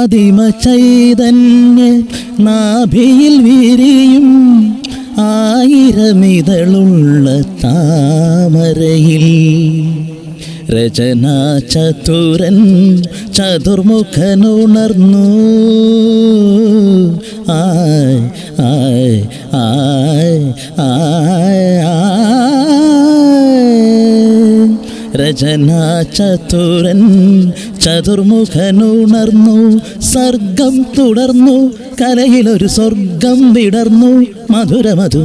ആദിമ ചൈതന്യ നാഭിയിൽ വിരിയും ആയിരമിതളുള്ള താമരയിൽ. രചനാ ചതുരൻ ചതുർമുഖനുണർന്നു. ആ ആയ് ആയ് ആയ് രചനാ ചതുരൻ ചതുർമുഖനുണർന്നു സർഗം തുടർന്നു കലയിലൊരു സ്വർഗം വിടർന്നു. മധുരമധു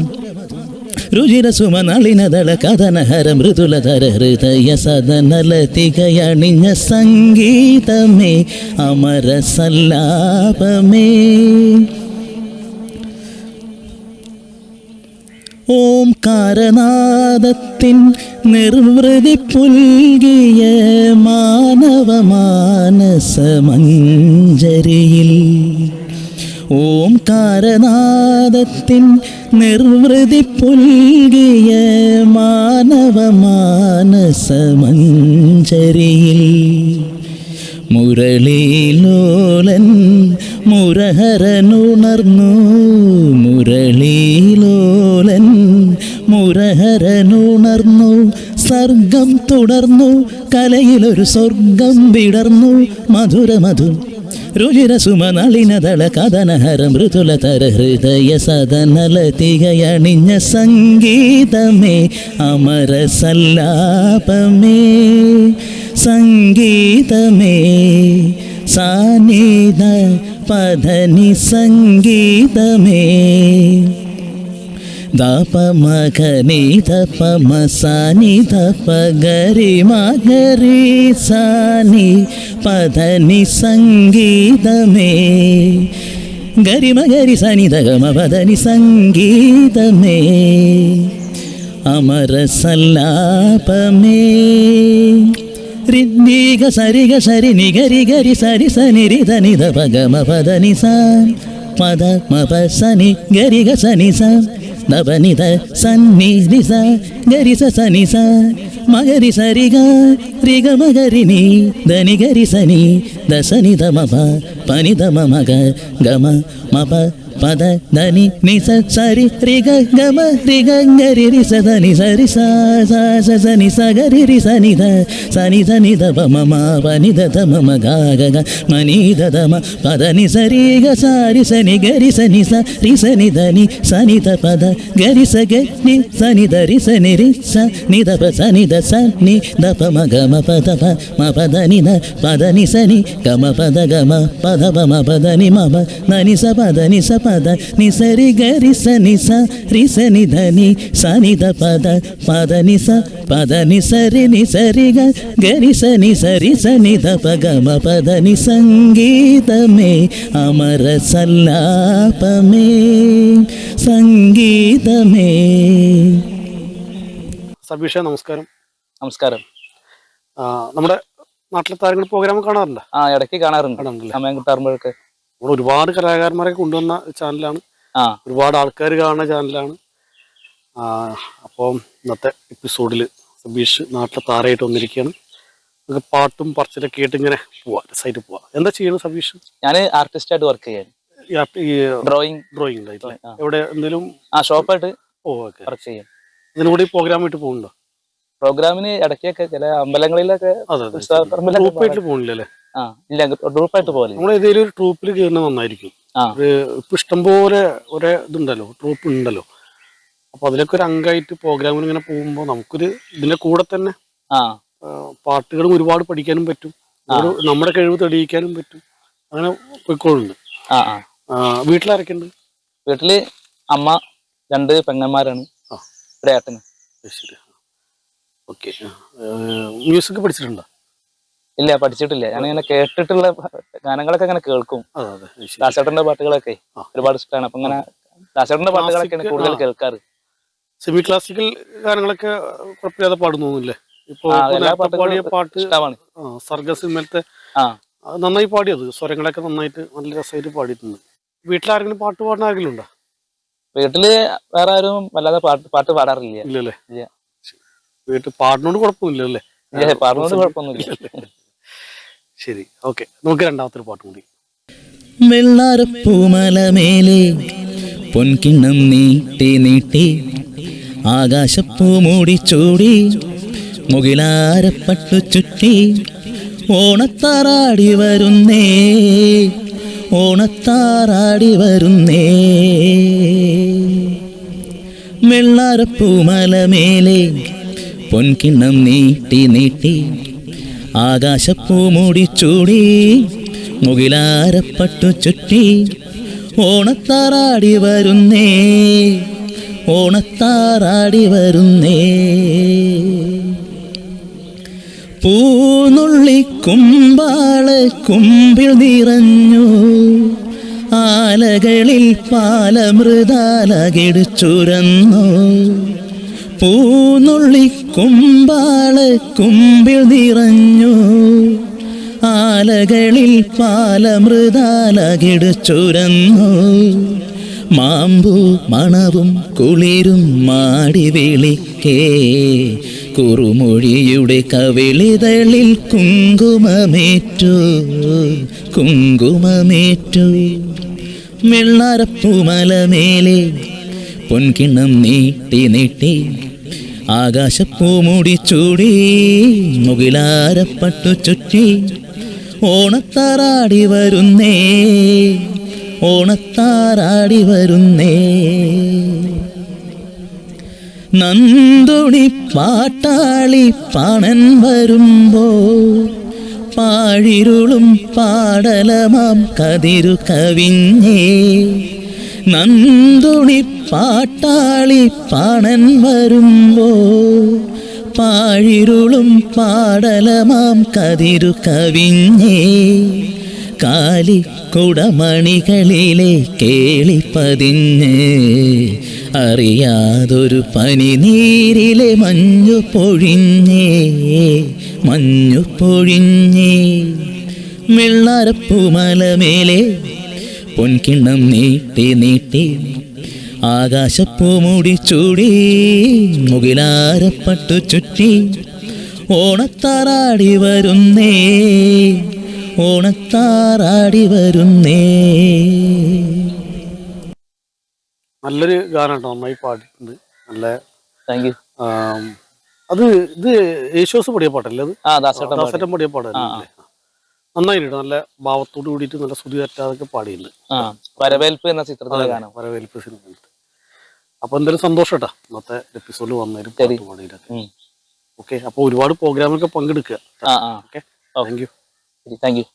രുചിര സുമനളിനദള കഥനഹര മൃദുലധര ഹൃദയ സദനലതികയണിഞ്ഞ സംഗീതമേ അമര ഓംകാരനാദത്തിൻ നിർവൃതി പുൽകിയ മാനവമാനസമഞ്ജരിയിൽ. ഓംകാരനാദത്തിൻ നിർവൃതി പുൽകിയ മാനവമാനസമഞ്ജരിയിൽ. മുരളീലോലൻ മുരഹരനുണർന്നു മുരളീലോലൻ മുരഹരനുണർന്നു സർഗം തുടർന്നു കലയിലൊരു സ്വർഗം വിടർന്നു. മധുര മധു രുചിരസുമനളിനതള കഥനഹര മൃദുലതര ഹൃദയ സദനലതികയണിഞ്ഞ സംഗീതമേ അമര സല്ലാപമേ സംഗീതമേ സാനീത പദനി സംഗീതമേ. ദപ മകനി ദപ മസാനി ദപ ഗരി മകരി സാനി പധനി സംഗീതമേ. ഗരി മകരി സനി ദഗമ പധനി സംഗീതമേ. അമര സല്ലാപമേ രിദ്ദീഗ സരിഗ സരി നിഗരി ഗരി സരി സനി രിധ നിധ പഗമ പദ നിസ പദ മപ സനി ഗരി ഗ സനി സ నవనిద సన్ని నిస గరిస సనిస మగరి సరిగా రిగ మగరిని దని గరిసని దసని దమ పని దమ మగ గమ మప മപ പനി ധ മ മഗ ഗമ മപ പദ ധനി നി സ സരി രി ഗ ഗമ രി ഗ ഗരി രി സ ധനി സരി സ സ സ സ നി സ ഗരി രി സ നി ധ സ നി ധ നി ധ പ മ മ പ നി ധ ധ മ മ ഗ ഗ ഗ മ നി ധ ധ മ പദ നി സ രി ഗ സ രി സ നി ഗരി സ നി സ രി സ നി ധ നി സ നി ധ പദ ഗരി സ ഗ നി സ നി ധ രി സ നി രി സ നി ധ പ സ നി ധ സ നി ധ പ മ ഗ മ പ ധ പ മ പ ധ നി ധ പദ പ നി സ പ നി സ രി നി സ രി ഗ ഗ രി സ നി സ രി സ നി ധ പ ഗ മ പ നി സംഗീതമേ അമര സല്ലാപമേ സംഗീതമേ. സബീഷ നമസ്കാരം. നമസ്കാരം. നമ്മുടെ നാട്ടിലെ താരങ്ങൾ പ്രോഗ്രാം കാണാറുണ്ട് ആ ഇടയ്ക്ക് കാണാറുണ്ട്. സമയം കിട്ടാറുമ്പോഴൊക്കെ. നമ്മൾ ഒരുപാട് കലാകാരന്മാരെ കൊണ്ടുവന്ന ചാനലാണ് ഒരുപാട് ആൾക്കാർ കാണുന്ന ചാനലാണ് അപ്പോൾ ഇന്നത്തെ എപ്പിസോഡിൽ സബീഷ് നാട്ടിലെ താരമായിട്ട് വന്നിരിക്കുകയാണ്. നമുക്ക് പാട്ടും പറച്ചിലൊക്കെ ആയിട്ട് ഇങ്ങനെ പോവാം രസമായിട്ട് പോവാം. എന്താ ചെയ്യണം സബീഷ്? ഞാൻ ആർട്ടിസ്റ്റ് ആയിട്ട് വർക്ക് ചെയ്യാൻ. ഡ്രോയിങ് ഡ്രോയിങ് ഉണ്ടായിട്ടില്ലേ എവിടെ? എന്തെങ്കിലും ആ ഷോപ്പായിട്ട് ഓ ഓക്കെ. വർക്ക് ചെയ്യും. ഇതിനും കൂടി പ്രോഗ്രാം ആയിട്ട് പോകുന്നുണ്ടോ പ്രോഗ്രാമിന് ഇടയ്ക്കൊക്കെ ചില അമ്പലങ്ങളിലൊക്കെ പോകുന്നില്ലല്ലേ ആ ഇല്ല ട്രൂപ്പായിട്ട് പോലെ നമ്മൾ ഏതെങ്കിലും ഒരു ട്രൂപ്പിൽ കയറുന്ന നന്നായിരിക്കും. ഇപ്പൊ ഇഷ്ടംപോലെ ഒരേ ഇതുണ്ടല്ലോ ട്രൂപ്പ് ഉണ്ടല്ലോ. അപ്പൊ അതിലൊക്കെ ഒരു അംഗമായിട്ട് പ്രോഗ്രാമിന് ഇങ്ങനെ പോകുമ്പോൾ നമുക്കൊരു ഇതിന്റെ കൂടെ തന്നെ പാട്ടുകളും ഒരുപാട് പഠിക്കാനും പറ്റും. നമ്മുടെ കഴിവ് തെളിയിക്കാനും പറ്റും. അങ്ങനെ പോയിക്കോളുണ്ട്. വീട്ടിലാരൊക്കെയുണ്ട് വീട്ടിൽ അമ്മ രണ്ട് പെങ്ങന്മാരാണ്. ആ. ഒരു ഏട്ടന് ശരി. ഓക്കെ. മ്യൂസിക് പഠിച്ചിട്ടുണ്ടോ? ഇല്ല പഠിച്ചിട്ടില്ല. ഞാൻ ഇങ്ങനെ കേട്ടിട്ടുള്ള ഗാനങ്ങളൊക്കെ ഇങ്ങനെ കേൾക്കും. ദാസേട്ടന്റെ പാട്ടുകളൊക്കെ ഒരുപാട് ഇഷ്ടമാണ് അപ്പൊ ഇങ്ങനെ ദാസേട്ടന്റെ പാട്ടുകളൊക്കെയാണ് കൂടുതൽ. കേൾക്കാറ്. സെമി ക്ലാസിക്കൽ ഗാനങ്ങളൊക്കെ കുഴപ്പമില്ലാതെ ഇപ്പൊ പാടിയ പാട്ട് ഇഷ്ടമാണ് സർഗ സിനിമയിലത്തെ നന്നായി പാടിയത്. സ്വരങ്ങളൊക്കെ നന്നായിട്ട് നല്ല രസമായിട്ട് പാടിയിട്ടുണ്ട്. വീട്ടിലാരെങ്കിലും പാട്ട് പാടുന്ന ആരെങ്കിലും ഉണ്ടോ വീട്ടിൽ വേറെ ആരും വല്ലാതെ പാട്ട് പാട്ട് പാടാറില്ല. ഇല്ലല്ലേ? വീട്ടിൽ പാടിനോട് കുഴപ്പമില്ല അല്ലേ പാടിനോട് കുഴപ്പമൊന്നുമില്ല. ശരി. ഓക്കെ. നമുക്ക് രണ്ടാമത്തെ പാട്ട് കൂടി. വെള്ളാരപ്പൂമലമേലെ പൊൻകിണ്ണം നീട്ടി നീട്ടി ആകാശപ്പൂ മൂടി ചൂടി മുകിലാരപ്പട്ടു ചുറ്റി ഓണത്താറാടി വരുന്നേ ഓണത്താറാടി വരുന്നേ. വെള്ളാരപ്പൂമലമേലെ പൊൻകിണ്ണം നീട്ടി നീട്ടി ആകാശപ്പൂ ചൂടി മുകിലാരപ്പട്ടു ചുറ്റി ഓണത്താറാടി വരുന്നേ ഓണത്താറാടി വരുന്നേ. പൂനുള്ളി കുമ്പാൾ കുമ്പിൽ നിറഞ്ഞു ആലകളിൽ പാലമൃതാലകിടിച്ചുരന്നു പൂനുള്ളി കുമ്പാൾ കുമ്പിൽ നിറഞ്ഞു. ആലകളിൽ പാലമൃതാലകിടിച്ചുരന്നു മാമ്പു മണവും കുളിരും മാടി വിളിക്കേ. കുറുമൊഴിയുടെ കവിളിതളിൽ കുങ്കുമമേറ്റു. കുങ്കുമമേറ്റു. വെള്ളാരപ്പൂമലമേലെ പൊൻകിണ്ണം നീട്ടി നീട്ടി ആകാശപ്പൂ മൂടി ചൂടി മുകിലാരപ്പട്ടു ചുറ്റി ഓണത്താറാടി വരുന്നേ ഓണത്താറാടി വരുന്നേ. നന്ദുണി പാട്ടാളി പണൻ വരുമ്പോ പാഴിരുളും പാടലമാം കതിരു കവിഞ്ഞേ. നന്ദുണി പാട്ടാളി പണൻ വരുമ്പോ പാഴിരുളും പാടലമാം കതിരു കവിഞ്ഞേ. കാലി കുടമണികളിലെ കേളി പതിഞ്ഞ്. അറിയാതൊരു പനി നീരിലെ മഞ്ഞു പൊഴിഞ്ഞേ. മഞ്ഞു പൊഴിഞ്ഞേ. വെള്ളാരപ്പൂമലമേലെ പൊൻകിണ്ണം നീട്ടി നീട്ടി ആകാശപ്പൂ മൂടി ചൂടി മുകിലാരപ്പട്ടു ചുറ്റി ഓണത്താറാടി വരുന്നേ ഓണത്താറാടി വരുന്നേ. നല്ലൊരു ഗാനം കേട്ടോ നന്നായി പാടിയിട്ടുണ്ട്. നല്ല താങ്ക് യു അത് ഇത് യേശോസ് പൊടിയ പാട്ടല്ലേ അത്? ആ ദാസേട്ടൻ പൊടിയ പാടല്ലേ? നന്നായിട്ടുണ്ട്. നല്ല ഭാവത്തോട് കൂടിയിട്ട് നല്ല ശ്രുതി തെറ്റാതൊക്കെ പാടിയിട്ടുണ്ട്. വരവേൽപ്പ് എന്ന ചിത്രത്തിലെ ഗാനം. വരവേൽപ്പ് സിനിമ അപ്പൊ എന്തായാലും സന്തോഷം കേട്ടാ ഇന്നത്തെ എപ്പിസോഡ് വന്നതിന് ശരി. പാട്ട് പാടിയിട്ടൊക്കെ ഉം. ഓക്കെ അപ്പൊ ഒരുപാട് പ്രോഗ്രാമിലൊക്കെ പങ്കെടുക്കുക okay. Thank you thank you